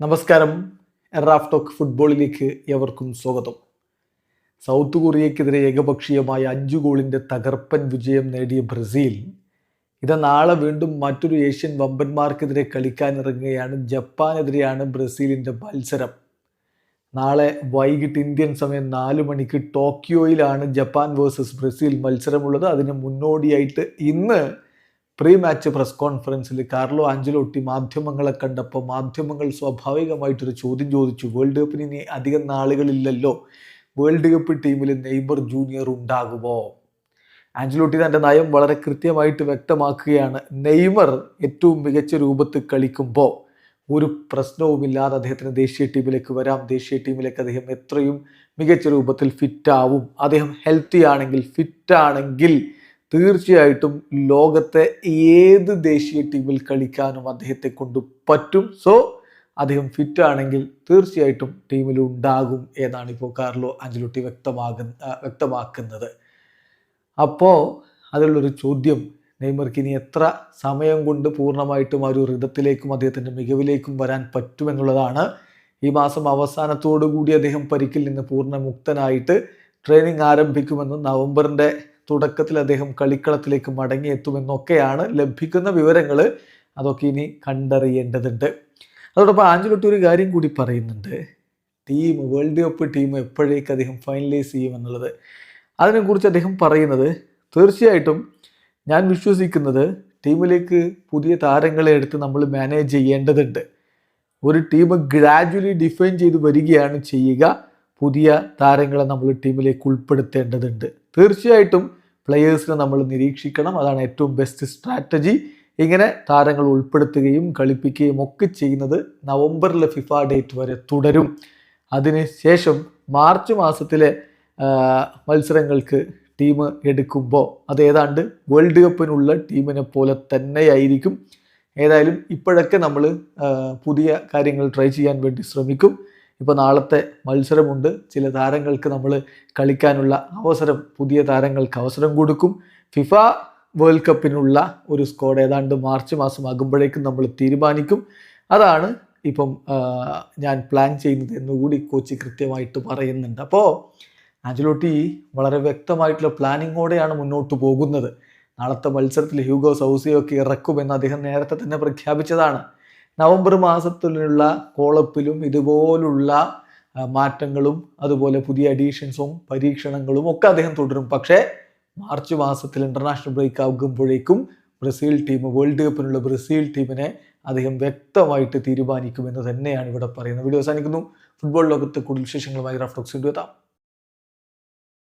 നമസ്കാരം. എറാഫ് ടോക്ക് ഫുട്ബോളിലേക്ക് എവർക്കും സ്വാഗതം. സൗത്ത് കൊറിയക്കെതിരെ ഏകപക്ഷീയമായ അഞ്ചു ഗോളിന്റെ തകർപ്പൻ വിജയം നേടിയ ബ്രസീൽ ഇത് നാളെ വീണ്ടും മറ്റൊരു ഏഷ്യൻ വമ്പന്മാർക്കെതിരെ കളിക്കാനിറങ്ങുകയാണ്. ജപ്പാനെതിരെയാണ് ബ്രസീലിന്റെ മത്സരം. നാളെ വൈകിട്ട് ഇന്ത്യൻ സമയം നാല് മണിക്ക് ടോക്കിയോയിലാണ് ജപ്പാൻ വേഴ്സസ് ബ്രസീൽ മത്സരമുള്ളത്. അതിന് മുന്നോടിയായിട്ട് ഇന്ന് പ്രീ മാച്ച് പ്രസ് കോൺഫറൻസിൽ കാർലോ ആഞ്ചലോട്ടി മാധ്യമങ്ങളെ കണ്ടപ്പോൾ മാധ്യമങ്ങൾ സ്വാഭാവികമായിട്ടൊരു ചോദ്യം ചോദിച്ചു വേൾഡ് കപ്പിന് ഇനി അധികം നാളുകളില്ലല്ലോ? വേൾഡ് കപ്പ് ടീമിൽ നെയ്മർ ജൂനിയർ ഉണ്ടാകുമോ? ആഞ്ചലോട്ടി തന്റെ നയം വളരെ കൃത്യമായിട്ട് വ്യക്തമാക്കുകയാണ്. നെയ്മർ ഏറ്റവും മികച്ച രൂപത്തിൽ കളിക്കുമ്പോൾ ഒരു പ്രശ്നവുമില്ലാതെ അദ്ദേഹത്തിന് ദേശീയ ടീമിലേക്ക് വരാം. ദേശീയ ടീമിലേക്ക് അദ്ദേഹം എത്രയും മികച്ച രൂപത്തിൽ ഫിറ്റാവും അദ്ദേഹം ഹെൽത്തി ആണെങ്കിൽ ഫിറ്റ് ആണെങ്കിൽ തീർച്ചയായിട്ടും ലോകത്തെ ഏത് ദേശീയ ടീമിൽ കളിക്കാനും അദ്ദേഹത്തെ കൊണ്ട് പറ്റും. സോ അദ്ദേഹം ഫിറ്റ് ആണെങ്കിൽ തീർച്ചയായിട്ടും ടീമിൽ ഉണ്ടാകും എന്നാണ് ഇപ്പോൾ കാർലോ അഞ്ചലോട്ടി വ്യക്തമാകുന്ന വ്യക്തമാക്കുന്നത്. അപ്പോൾ അതിലുള്ളൊരു ചോദ്യം നെയ്മർക്ക് ഇനി എത്ര സമയം കൊണ്ട് പൂർണമായിട്ടും ആ ഒരു ഋതത്തിലേക്കും അദ്ദേഹത്തിന്റെ മികവിലേക്കും വരാൻ പറ്റുമെന്നുള്ളതാണ്. ഈ മാസം അവസാനത്തോടു കൂടി അദ്ദേഹം പരിക്കിൽ നിന്ന് പൂർണ മുക്തനായിട്ട് ട്രെയിനിങ് ആരംഭിക്കുമെന്ന് നവംബറിന്റെ തുടക്കത്തിൽ അദ്ദേഹം കളിക്കളത്തിലേക്ക് മടങ്ങിയെത്തുമെന്നൊക്കെയാണ് ലഭിക്കുന്ന വിവരങ്ങൾ അതൊക്കെ ഇനി കണ്ടറിയേണ്ടതുണ്ട്. അതോടൊപ്പം ആഞ്ചലോട്ടി ഒരു കാര്യം കൂടി പറയുന്നുണ്ട്. ടീം വേൾഡ് കപ്പ് ടീം എപ്പോഴേക്ക് അദ്ദേഹം ഫൈനലൈസ് ചെയ്യുമെന്നുള്ളത് അതിനെക്കുറിച്ച് അദ്ദേഹം പറയുന്നത് തീർച്ചയായിട്ടും ഞാൻ വിശ്വസിക്കുന്നത് ടീമിലേക്ക് പുതിയ താരങ്ങളെ എടുത്ത് നമ്മൾ മാനേജ് ചെയ്യേണ്ടതുണ്ട്. ഒരു ടീം ഗ്രാജ്വലി ഡിഫൈൻ ചെയ്ത് വരികയാണ് ചെയ്യുക. പുതിയ താരങ്ങളെ നമ്മൾ ടീമിലേക്ക് ഉൾപ്പെടുത്തേണ്ടതുണ്ട്. തീർച്ചയായിട്ടും പ്ലെയേഴ്സിനെ നമ്മൾ നിരീക്ഷിക്കണം. അതാണ് ഏറ്റവും ബെസ്റ്റ് സ്ട്രാറ്റജി ഇങ്ങനെ താരങ്ങൾ ഉൾപ്പെടുത്തുകയും കളിപ്പിക്കുകയും ഒക്കെ ചെയ്യുന്നത് നവംബറിലെ ഫിഫ ഡേറ്റ് വരെ തുടരും. അതിനുശേഷം മാർച്ച് മാസത്തിലെ മത്സരങ്ങൾക്ക് ടീം എടുക്കുമ്പോൾ അത് ഏതാണ്ട് വേൾഡ് കപ്പിനുള്ള ടീമിനെ പോലെ തന്നെയായിരിക്കും. ഏതായാലും ഇപ്പോഴൊക്കെ നമ്മൾ പുതിയ കാര്യങ്ങൾ ട്രൈ ചെയ്യാൻ വേണ്ടി ശ്രമിക്കും. ഇപ്പോൾ നാളത്തെ മത്സരമുണ്ട്. ചില താരങ്ങൾക്ക് നമ്മൾ കളിക്കാനുള്ള അവസരം പുതിയ താരങ്ങൾക്ക് അവസരം കൊടുക്കും. ഫിഫ വേൾഡ് കപ്പിനുള്ള ഒരു സ്ക്വാഡ് ഏതാണ്ട് മാർച്ച് മാസം ആകുമ്പോഴേക്കും നമ്മൾ തീരുമാനിക്കും. അതാണ് ഇപ്പം ഞാൻ പ്ലാൻ ചെയ്യുന്നത് എന്നുകൂടി കോച്ച് കൃത്യമായിട്ട് പറയുന്നുണ്ട്. അപ്പോൾ ആഞ്ചലോട്ടി വളരെ വ്യക്തമായിട്ടുള്ള പ്ലാനിങ്ങോടെയാണ് മുന്നോട്ട് പോകുന്നത്. നാളത്തെ മത്സരത്തിൽ ഹ്യൂഗോ സൗസിയൊക്കെ ഇറക്കുമെന്ന് അദ്ദേഹം നേരത്തെ തന്നെ പ്രഖ്യാപിച്ചതാണ്. നവംബർ മാസത്തിലുള്ള കോളപ്പിലും ഇതുപോലുള്ള മാറ്റങ്ങളും അതുപോലെ പുതിയ അഡീഷൻസും പരീക്ഷണങ്ങളും ഒക്കെ അദ്ദേഹം തുടരും. പക്ഷേ മാർച്ച് മാസത്തിൽ ഇന്റർനാഷണൽ ബ്രേക്ക് ആകുമ്പോഴേക്കും ബ്രസീൽ ടീം വേൾഡ് കപ്പിനുള്ള ബ്രസീൽ ടീമിനെ അദ്ദേഹം വ്യക്തമായിട്ട് തീരുമാനിക്കുമെന്ന് തന്നെയാണ് ഇവിടെ പറയുന്നത്. വീഡിയോ അവസാനിക്കുന്നു. ഫുട്ബോൾ ലോകത്ത് കൂടുതൽ വിശേഷങ്ങളുമായി റഫ്ലോക്സ് എത്താം.